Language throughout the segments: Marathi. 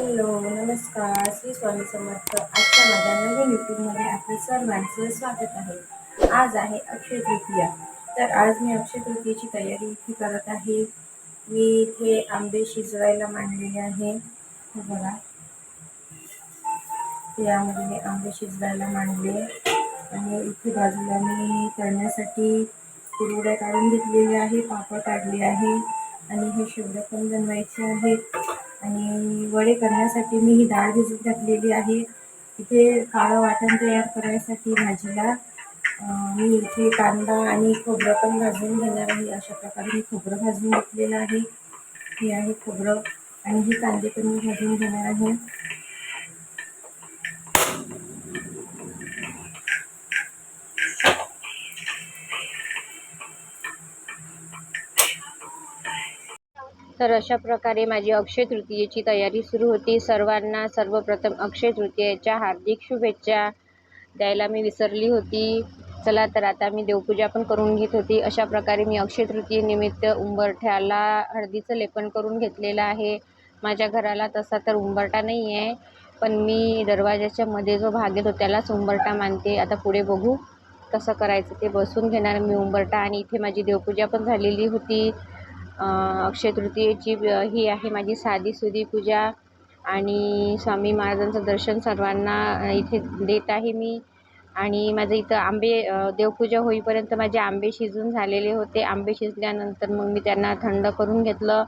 हॅलो नमस्कार. श्री स्वामी समर्थ. आजच्या माझ्या नवीन युट्यूबमध्ये आपले सर्वांचं स्वागत आहे. आज आहे अक्षय तृतीया. तर आज मी अक्षय तृतीयेची तयारी इथे करत आहे. मी इथे आंबे शिजवायला मांडलेले आहे. बघा. यामध्ये मी आंबे शिजवायला मांडले. आणि इथे बाजूला मी तळण्यासाठी कुरवड्या काढून घेतलेले आहे पापड काढले आहे आणि हे शेवड्या पण बनवायचे आहेत. आणि वडे करण्यासाठी मी ही डाळ भिजत घातलेली आहे. इथे काळं वाटण तयार करायसाठी भाजीला मी इथे कांदा आणि खोबरं पण भाजून घेणार आहे. अशा प्रकारे मी खोबरं भाजून घेतलेलं आहे. हे आहे खोबरं आणि हे कांदे पण मी भाजून घेणार आहे. तर अशा प्रकारे माझी अक्षय तृतीयेची तयारी सुरू होती. सर्वांना सर्वप्रथम अक्षय तृतीयेच्या हार्दिक शुभेच्छा द्यायला मी विसरली होती. चला तर आता मी देवपूजा पण करून घेत होती. अशा प्रकारे मी अक्षय तृतीयेनिमित्त उंबरठ्याला हळदीचं लेपन करून घेतलेलं आहे. माझ्या घराला तसा तर उंबरठा नाही आहे पण मी दरवाजाच्या मध्ये जो भाग येतो त्यालाच उंबरठा मानते. आता पुढे बघू कसं करायचं ते बसून घेणार मी उंबरटा आणि इथे माझी देवपूजा पण झालेली होती. अक्षय तृतीयेची ही आहे माझी साधीसुधी पूजा. आणि स्वामी महाराजांचं दर्शन सर्वांना इथे देत आहे मी. आणि माझं इथं आंबे देवपूजा होईपर्यंत माझे आंबे शिजून झालेले होते. आंबे शिजल्यानंतर मग मी त्यांना थंड करून घेतलं.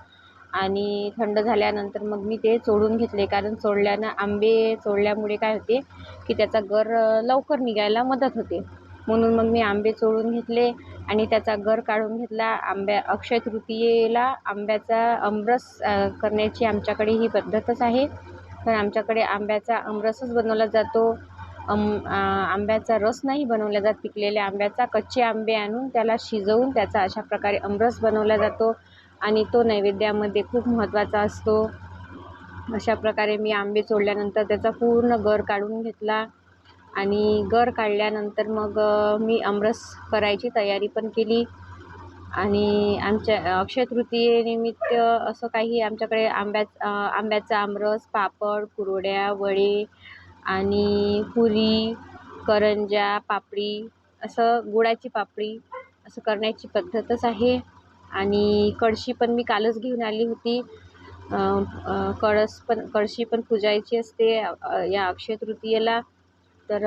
आणि थंड झाल्यानंतर मग मी ते चोळून घेतले. कारण चोळल्यानं आंबे चोळल्यामुळे काय होते की त्याचा गर लवकर निघायला मदत होते. म्हणून मग मी आंबे चोळून घेतले आणि त्याचा गर काढून घेतला. आंब्या अक्षय तृतीयेला आंब्याचा आमरस करण्याची आमच्याकडे ही पद्धतच आहे. तर आमच्याकडे आंब्याचा आमरसच बनवला जातो. अम आंब्याचा रस नाही बनवला जात पिकलेल्या आंब्याचा. कच्चे आंबे आणून त्याला शिजवून त्याचा अशा प्रकारे आमरस बनवला जातो आणि तो नैवेद्यामध्ये खूप महत्त्वाचा असतो. अशा प्रकारे मी आंबे चोळल्यानंतर त्याचा पूर्ण गर काढून घेतला. आणि गर काढल्यानंतर मग मी आमरस करायची तयारी पण केली. आणि आमच्या अक्षय तृतीयेनिमित्त असं काही आमच्याकडे आंब्या आंब्याचा आमरस पापड कुरवड्या वडे आणि पुरी करंज्या पापडी असं गुळाची पापडी असं करण्याची पद्धतच आहे. आणि कळशी पण मी कालच घेऊन आली होती. कळस पण कळशी पण पूजायची असते या अक्षय तृतीयेला. तर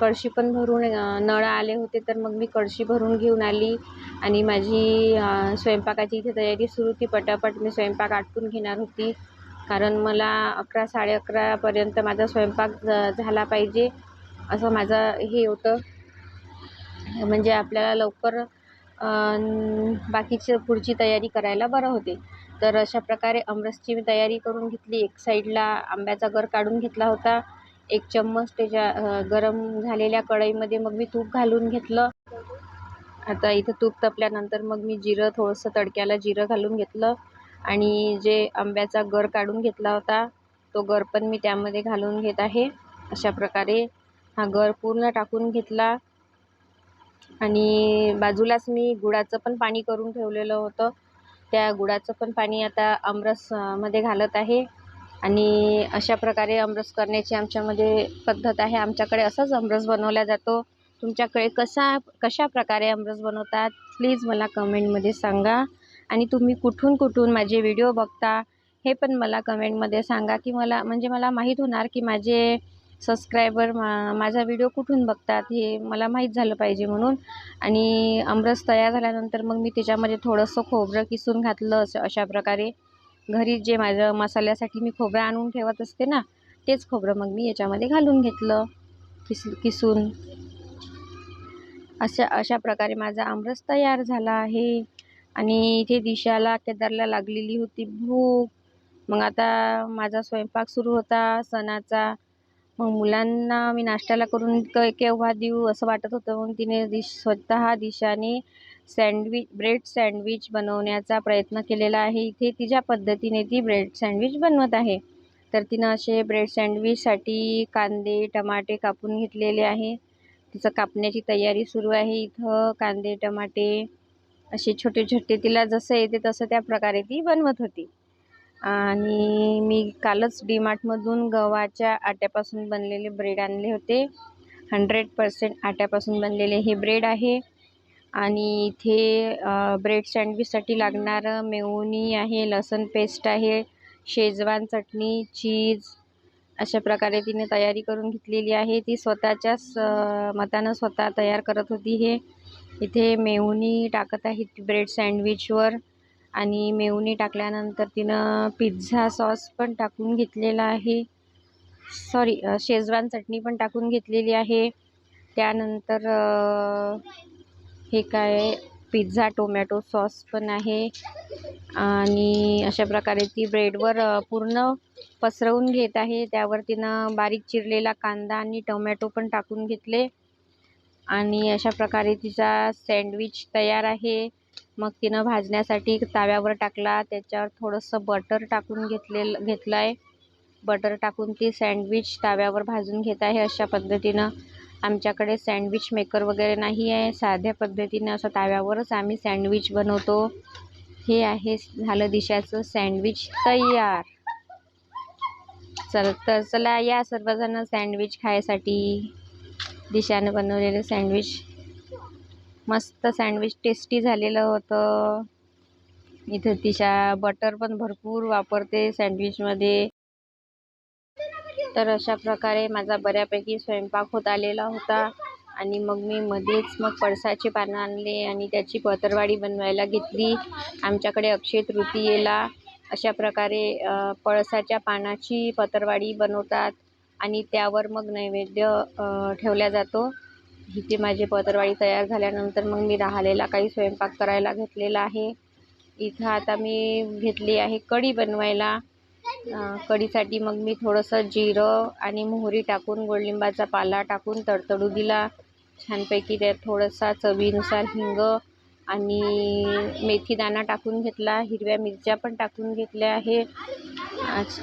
कळशी पण भरून नळ आले होते तर मग मी कळशी भरून घेऊन आली आणि माझी स्वयंपाकाची इथे तयारी सुरू. होती पटापट मी स्वयंपाक आटपून घेणार होती. कारण मला अकरा साडे अकरापर्यंत माझा स्वयंपाक झाला पाहिजे असं माझं हे होतं. म्हणजे आपल्याला लवकर बाकीची पुढची तयारी करायला बरं होते. तर अशा प्रकारे अमरसची मी तयारी करून घेतली. एक साईडला आंब्याचा गर काढून घेतला होता. एक चम्मच त्याच्या गरम झालेल्या कढईमध्ये मग मी तूप घालून घेतलं. आता इथं तूप तपल्यानंतर मग मी जिरं थोडंसं तडक्याला जिरं घालून घेतलं. आणि जे आंब्याचा गर काढून घेतला होता तो गर पण मी त्यामध्ये घालून घेत आहे. अशा प्रकारे हा गर पूर्ण टाकून घेतला. आणि बाजूलाच मी गुळाचं पण पाणी करून ठेवलेलं होतं. त्या गुळाचं पण पाणी आता आमरसमध्ये घालत आहे. आणि अशा प्रकारे आमरस करण्याची आमच्यामध्ये पद्धत आहे. आमच्याकडे असाच आमरस बनवला जातो. तुमच्याकडे कसा कशा प्रकारे आमरस बनवतात प्लीज मला कमेंटमध्ये सांगा. आणि तुम्ही कुठून कुठून माझे व्हिडिओ बघता हे पण मला कमेंटमध्ये सांगा. की मला म्हणजे मला माहीत होणार की माझे सबस्क्रायबर मा माझा व्हिडिओ कुठून बघतात हे मला माहीत झालं पाहिजे म्हणून. आणि आमरस तयार झाल्यानंतर मग मी त्याच्यामध्ये थोडंसं खोबरं किसून घातलं असं अशा प्रकारे. घरी जे माझं मसाल्यासाठी मी खोबरं आणून ठेवत असते ना तेच खोबरं मग मी याच्यामध्ये घालून घेतलं. किस किसून. अशा अशा प्रकारे माझा आमरस तयार झाला आहे. आणि इथे दिशाला केदारला लागलेली होती भूक. मग आता माझा स्वयंपाक सुरू होता सणाचा. मग मुलांना मी नाश्त्याला करून क केव्हा देऊ असं वाटत होतं. मग तिने दिश स्वतः दिशाने सँडविच ब्रेड सँडविच बनवण्याचा प्रयत्न केलेला आहे. इथे तिच्या पद्धतीने ती ब्रेड सँडविच बनवत आहे. तर तिनं असे ब्रेड सँडविचसाठी कांदे टमाटे कापून घेतलेले आहे. तिचं कापण्याची तयारी सुरू आहे. इथं कांदे टमाटे असे छोटे छोटे तिला जसं येते तसं त्या प्रकारे ती बनवत होती. आणि मी कालच डीमार्टमधून गव्हाच्या आट्यापासून बनलेले ब्रेड आणले होते. हंड्रेड पर्सेंट आट्यापासून बनलेले हे ब्रेड आहे. आणि इथे ब्रेड सँडविचसाठी लागणारं मेयोनी आहे लसूण पेस्ट आहे शेजवान चटणी चीज अशा प्रकारे तिने तयारी करून घेतलेली आहे. ती स्वतःच्याच मतानं स्वतः तयार करत होती हे. इथे मेयोनी टाकत आहे ब्रेड सँडविचवर आणि मेयोनी टाकल्यानंतर तिनं पिझ्झा सॉस पण टाकून घेतलेला आहे. सॉरी शेजवान चटणी पण टाकून घेतलेली आहे. त्यानंतर हे काय पिझ्झा टोमॅटो सॉस पण आहे. आणि अशा प्रकारे ती ब्रेडवर पूर्ण पसरवून घेत आहे. त्यावर तिनं बारीक चिरलेला कांदा आणि टोमॅटो पण टाकून घेतले. आणि अशा प्रकारे तिचा सँडविच तयार आहे. मग तिनं भाजण्यासाठी तव्यावर टाकला. त्याच्यावर थोडंसं बटर टाकून घेतलेलं घेतलं आहे बटर टाकून ती सँडविच तव्यावर भाजून घेत आहे अशा पद्धतीनं. आमच्याकडे सँडविच मेकर वगैरे नाही आहे. साध्या पद्धतीनं असं तव्यावरच आम्ही सँडविच बनवतो. हे आहे झालं दिशाचं सँडविच तयार. चल तर चला या सर्वजण सँडविच खायसाठी. दिशानं बनवलेलं सँडविच मस्त सँडविच टेस्टी झालेलं होतं. इथं दिशा बटर पण भरपूर वापरते सँडविचमध्ये तर अशा प्रकारे माझा बऱ्यापैकी स्वयंपाक होत आलेला होता. आणि मग मी मध्येच मग पळसाची पानं आणले आणि त्याची पत्रवाडी बनवायला घेतली. आमच्याकडे अक्षय तृतीयेला अशा प्रकारे पळसाच्या पानाची पत्रवाडी बनवतात आणि त्यावर मग नैवेद्य ठेवला जातो. इथे माझी पत्रवाडी तयार झाल्यानंतर मग मी राहिलेला काही स्वयंपाक करायला घेतलेला आहे. इथं आता मी घेतली आहे कढी बनवायला. कढीसाठी मग मी थोडंसं जिरं आणि मोहरी टाकून गोडलिंबाचा पाला टाकून तडतडू दिला. छानपैकी त्यात थोडासा चवीनुसार हिंग आणि मेथीदाणा टाकून घेतला. हिरव्या मिरच्या पण टाकून घेतल्या आहे.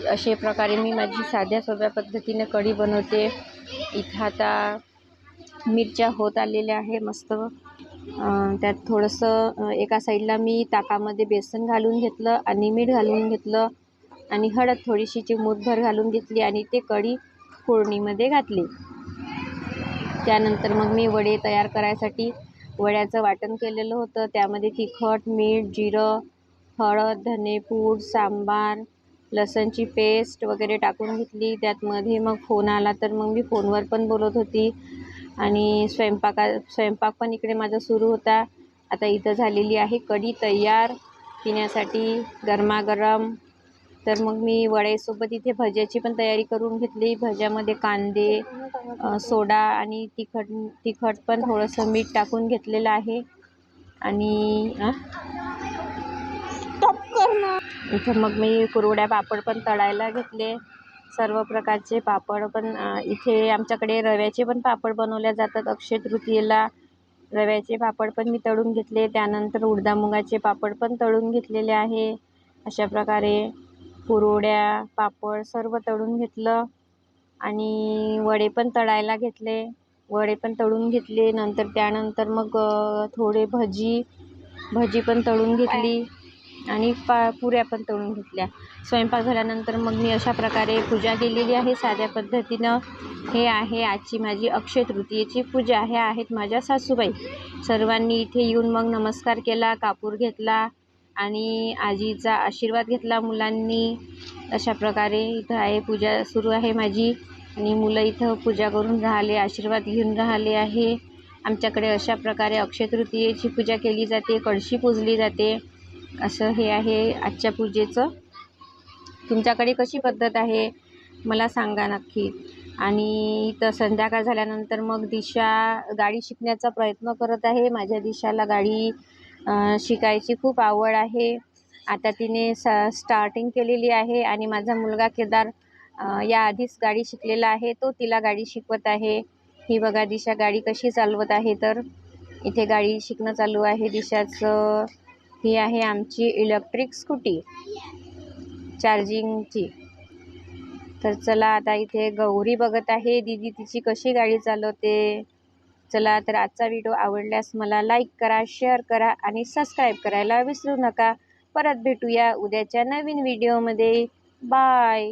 अशा प्रकारे मी माझी साध्या सोप्या पद्धतीने कढी बनवते. इथं आता मिरच्या होत आलेल्या आहे मस्त. त्यात थोडंसं एका साईडला मी ताकामध्ये बेसन घालून घेतलं आणि मीठ घालून घेतलं. आणि हळद थोडीशी चिमूटभर घालून घेतली आणि ते कढी फोडणीमध्ये घातली. त्यानंतर मग मी वडे तयार करायसाठी वड्याचं वाटण केलेलं होतं. त्यामध्ये तिखट मीठ जिरं हळद धनेपूड सांबार लसणची पेस्ट वगैरे टाकून घेतली. त्यातमध्ये मग फोन आला तर मग मी फोनवर पण बोलत होती. आणि स्वयंपाका स्वयंपाक पण इकडे माझा सुरू होता. आता इथं झालेली आहे कढी तयार पिण्यासाठी गरमागरम तर मग मी वड्यासोबत इथे भज्याची पण तयारी करून घेतली. भज्यामध्ये कांदे सोडा आणि तिखट तिखट पण थोडंसं मीठ टाकून घेतलेलं आहे. आणि इथं मग मी कुरवड्या पापड पण तळायला घेतले. सर्व प्रकारचे पापड पण इथे आमच्याकडे रव्याचे पण पापड बनवले जातात. अक्षय तृतीयेला रव्याचे पापड पण मी तळून घेतले. त्यानंतर उडदामुगाचे पापड पण तळून घेतलेले आहे. अशा प्रकारे कुरवड्या पापड सर्व तळून घेतलं आणि वडे पण तळायला घेतले. वडे पण तळून घेतले. नंतर त्यानंतर मग थोडे भजी भजी पण तळून घेतली आणि पा पुऱ्या पण तळून घेतल्या. स्वयंपाक झाल्यानंतर मग मी अशा प्रकारे पूजा केलेली आहे. साध्या पद्धतीनं हे आहे आजची माझी अक्षय तृतीयेची पूजा. हे आहेत माझ्या सासूबाई. सर्वांनी इथे येऊन मग नमस्कार केला कापूर घेतला आणि आजीचा आशीर्वाद घेतला मुलांनी. अशा प्रकारे इथं आहे पूजा सुरू आहे माझी. आणि मुलं इथं पूजा करून राहिले आशीर्वाद घेऊन राहिले आहे. आमच्याकडे अशा प्रकारे अक्षय तृतीयेची पूजा केली जाते कळशी पूजली जाते. असं हे आहे आजच्या पूजेचं. तुमच्याकडे कशी पद्धत आहे? मला सांगा नक्की. आणि इथं संध्याकाळ झाल्यानंतर मग दिशा गाडी शिकण्याचा प्रयत्न करत आहे. माझ्या दिशाला गाडी शिकायची खूप आवड आहे. आता तिने स स्टार्टिंग केलेली आहे आणि माझा मुलगा केदार याआधीच गाडी शिकलेला आहे. तो तिला गाडी शिकवत आहे. ही बघा दिशा गाडी कशी चालवत आहे तर. इथे गाडी शिकणं चालू आहे दिशाचं. ही आहे आमची इलेक्ट्रिक स्कूटी चार्जिंगची तर चला आता इथे गौरी बघत आहे. दीदी तिची कशी गाडी चालवते? चला तर आजचा व्हिडिओ आवडल्यास मला लाईक करा शेअर करा आणि सबस्क्राईब करायला विसरू नका. परत भेटूया उद्याच्या नवीन व्हिडिओमध्ये बाय